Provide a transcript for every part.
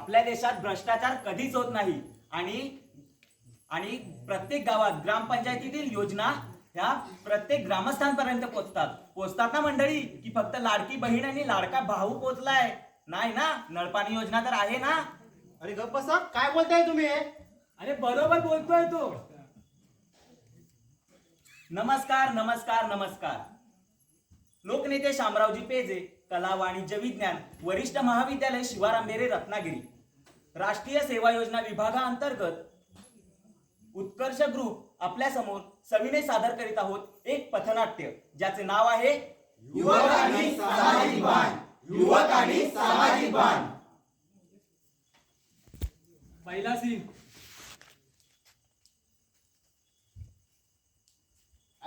आपल्या देशात भ्रष्टाचार कधीच होत नाही. आणि आणि प्रत्येक गावात ग्रामपंचायतीतील योजना ह्या प्रत्येक ग्रामस्थांपर्यंत पोहोचतात पोहोचतात ना मंडळी की फक्त लाडकी बहीण आणि लाडका भाऊ पोहोचलाय नाही ना? नळपाणी योजना तर आहे ना? अरे गप्प बसा. काय बोलताय तुम्ही? अरे बरोबर बोलतोय तो. नमस्कार नमस्कार नमस्कार. लोकनेते शामरावजी पेजे. कला वाणिज्य विज्ञान वरिष्ठ महाविद्यालय शिवारांबेरे रत्नागिरी. राष्ट्रीय सेवा योजना विभागाअंतर्गत उत्कर्ष ग्रुप आपल्यासमोर सविनय सादर करीत आहोत एक पथनाट्य ज्याचे नाव आहे युवक आणि सामाजिक बाण. युवक आणि सामाजिक बाण पहिला सीन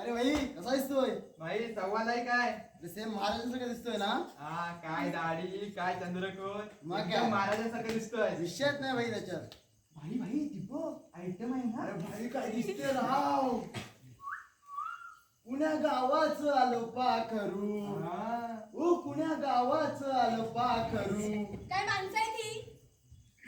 अरे भाई कसा दिसतोय? भाई सवाल आहे काय? सेम महाराजांसारखं दिसतोय ना? हा काय दाढी काय चंद्रकोर मग काय? महाराजांसारखं दिसतोय. विषयच नाही भाई त्याच्यात. भाई भाई दीपक आयटम आहे ना? अरे भाई काय दिसते राव? पुण्या गावाचं आलो पाखरू हा. ओ पुण्या गावाचं आलो पाखरू काय माणसं आहे ती?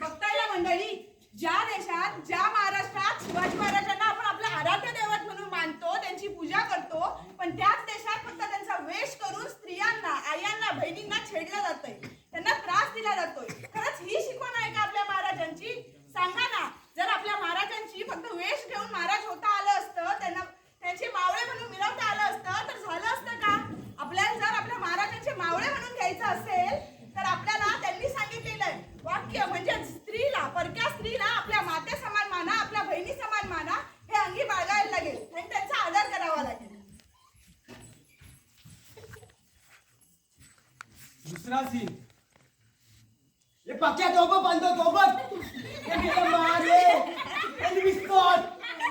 बघताय ना मंडळी? ज्या देशात ज्या महाराष्ट्रात शिवाजी महाराजांना आपण आपलं आराध्य दैवत म्हणून मानतो त्यांची पूजा करतो पण त्याच देशात फक्त त्यांचा वेश करून स्त्रियांना आयांना बहिणींना छेडलं जातंय त्यांना त्रास दिला जातोय खरंच ही शिकवण आहे का आपल्या महाराजांची सांगा ना जर आपल्या महाराजांची फक्त वेश घेऊन महाराज होता आलं असतं त्यांना त्यांचे मावळे म्हणून मिरवता आलं असतं तर झालं असतं का आपल्याला जर आपल्या महाराजांचे मावळे म्हणून घ्यायचं असेल तर आपल्याला त्यांनी सांगितलेलं आहे वाक्य म्हणजे स्त्रीला परक्या स्त्रीला आपल्या माते समान माना आपल्या बहिणी समान माना हे अंगी बाळगायला लागेल आणि त्यांचा आदर करावा लागेल दुसरा सीन दोघं बांधतो दोघं. गेलं मारे.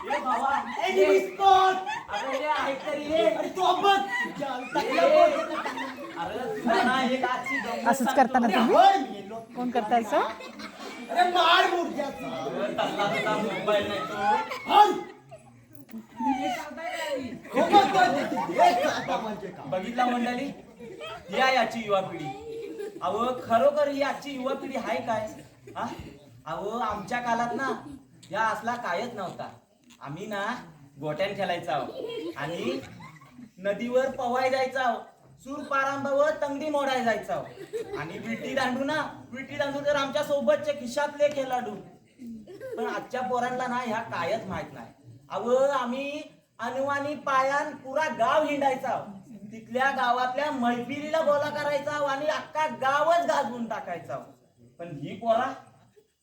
ए भावा एनी बिस्कॉट. अरे हे ऐक तरी हे. अरे असंच. करताना तुम्ही. कोण करताय. हे आता म्हणजे का बघितला मंडळी? ही आहे आजची युवा पिढी. अहो खरोखर ही आजची युवा पिढी आहे काय हा अहो आमच्या काळात ना या असला कायच नव्हता आम्ही ना गोट्यान खेळायचो आहो. आणि नदीवर पवाय जायचा आहो. सूर पारांबावर तंगडी मोडाय जायचं आहो. आणि विटी दांडू ना विटी दांडू तर आमच्या सोबतच्या खिशातले खेळाडू पण आजच्या पोरांना ना ह्या कायच माहीत नाही अहो आम्ही अनुवानी पायान पुरा गाव हिंडायचा तिथल्या गावातल्या मैफिलीला गोला करायचा आणि अख्खा गावच गाजवून टाकायचा पण ही पोरा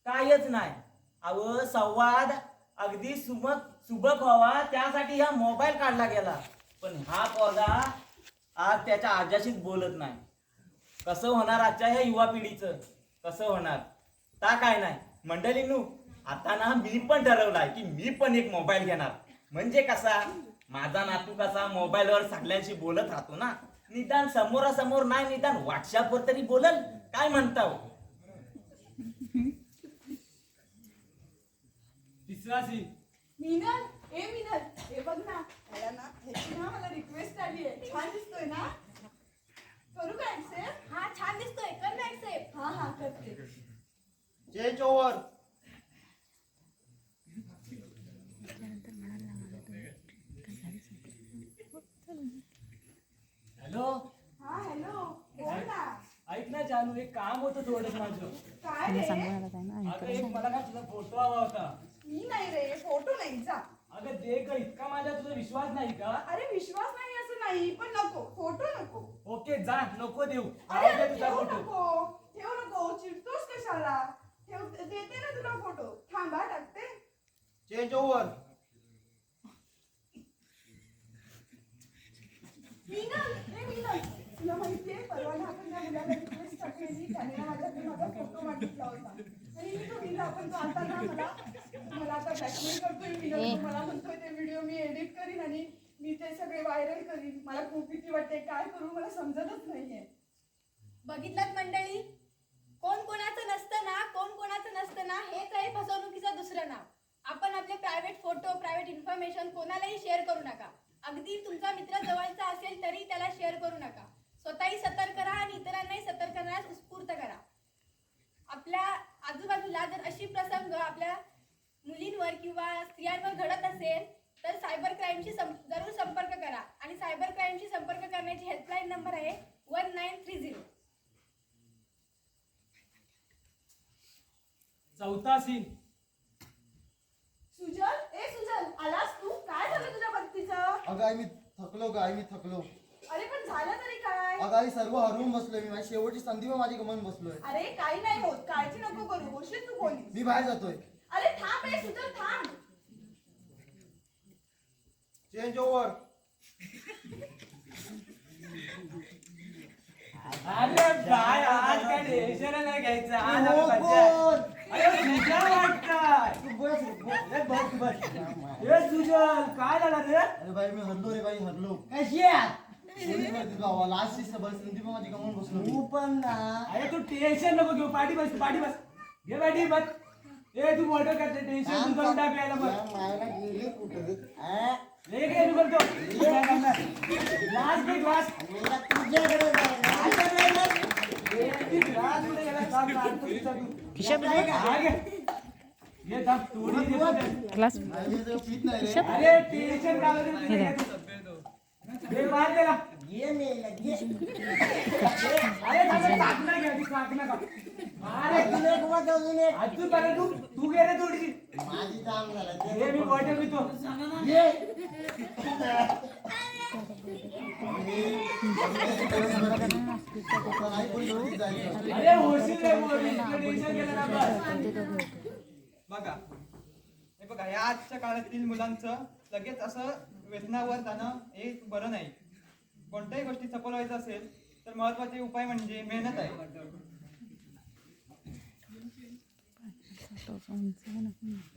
कायच नाही. अव संवाद अगदी सुबक सुबक व्हावा त्यासाठी हा मोबाईल काढला गेला. पण हा पोरगा आज त्याच्या आजाशीच बोलत नाही. कसं होणार आजच्या ह्या युवा पिढीचं? कसं होणार? ता काय नाही. मंडळींनू आता ना मी पण ठरवलाय की मी पण एक मोबाईल घेणार. म्हणजे कसा? माझा नातू कसा मोबाईलवर सगळ्यांशी बोलत राहतो ना. निदान समोरासमोर नाही निदान व्हॉट्सअपवर तरी बोलल. काय म्हणता हो? तिसरा सीन मिनल ए मिनल हे बघ ना. याला ना ह्याची ना मला रिक्वेस्ट आली आहे. छान दिसतोय ना? करू का ऍक्सेप्ट हा छान दिसतोय. कर ना accept. हा हा करते. Change over hello? हा हॅलो बोल ना. ऐक ना जानू एक काम होतं थोडं माझं. काय रे? अगं एक मला ना तुझा फोटो हवा होता. मी नाही रे फोटो नाही जा. अगं दे का इतका माझ्या तुझा विश्वास नाही का? अरे विश्वास नाही असं नाही पण नको फोटो नको. ओके जा नको देऊ. अरे तुझा ठेवू फोटो नको ठेवू नको चिडतोस कशाला? ठेव देते ना तुला फोटो थांबा टाकते. चेंज ओव्हर मीनल हे मीनल तुला माहितीये परवा ना आपण त्या मुलाला रिक्वेस्ट टाकलेली त्याने ना माझ्याकडे माझा फोटो होता आणि मी तो दिला पण तो आता ना मला मला आता ब्लॅकमेल करतोय मीनल मला म्हणतोय ते व्हिडिओ मी एडिट करीन आणि मी ते सगळे व्हायरल करीन. मला खूप भीती वाटते. काय करू? मला समजतच नाहीये. बघितलं मंडळी? कोण कोणाचं नसतं ना कोण कोणाचं नसतं ना हेच आहे फसवणुकीचं दुसरं नाव. आपण आपले प्रायव्हेट फोटो प्रायव्हेट इन्फॉर्मेशन कोणालाही शेअर करू नका. अगदी तुमचा मित्र जवळचा असेल तरी त्याला शेअर करू नका. स्वतःही सतर्क राहा आणि इतरांनाही सतर्क करण्यास उत्स्फूर्त करा. आपल्या आजूबाजूला जर अशी प्रसंग आपल्या मुलींवर किंवा स्त्रियांवर घडत असेल तर सायबर क्राईमशी सं- जरूर संपर्क करा. आणि सायबर क्राईमशी संपर्क करण्याची हेल्पलाईन नंबर आहे वन नाईन थ्री झिरो चौथा सीन सुजल ए सुजल आलास तू? काय झालं तुझ्या भक्तीचं? अगं आई मी थकलो ग आई मी थकलो. अरे पण झालं तरी काय अगं आई सर्व हरवून बसलोय मी. माझी शेवटची संधी पण माझी गमन बसलोय. अरे काही नाही होत. काळजी नको करू. होशील तू पोलीस मी बाहेर जातोय. अरे थांब रे सुजल थांब. चेंज ओव्हर अरे काय आज काय टेन्शन नाही घ्यायचं. आज आम्ही मजा आहे. कोण? अरे तुझ्या वाटताय. तू बस, बस. ए, बस, बस. ए सुजल काय झालं रे? अरे बाई मी हरलो रे बाई हरलो. कशी आहे? तू पण ना अरे तू टेन्शन नको घेऊ पाठी बस पाठी बस घे पाठी बस ए तू मोठं करते टेन्शन तू करून टाकायला बस या मायला गेली कुठं आ? हे काय तू करतो तू काय करणार लास्ट बी लास्ट मला तुझ्याकडे जायला. आता नाही ना. ये थांब थोडी देतो ते. आई, मी तर पीत नाही रे अरे टेन्शन हे त्याला ये मेला, ये. अरे घ्या ती टाकणार का अरे तुला एक वाट अजून एक. अजून बरं तू तू घे रे थोडीशी माझी जाम झाला ते. हे मी बॉटल पितो ये. आई पण व्यवस्थित जायचं अरे होशील रे बोल इतकं टेन्शन घेलं ना बस बघा हे बघा या आजच्या काळातील मुलांचं लगेच असं व्यसनावर जाणं हे बरं नाही कोणत्याही गोष्टी सफल व्हायचं असेल तर महत्त्वाचे उपाय म्हणजे मेहनत आहे.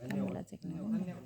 धन्यवाद.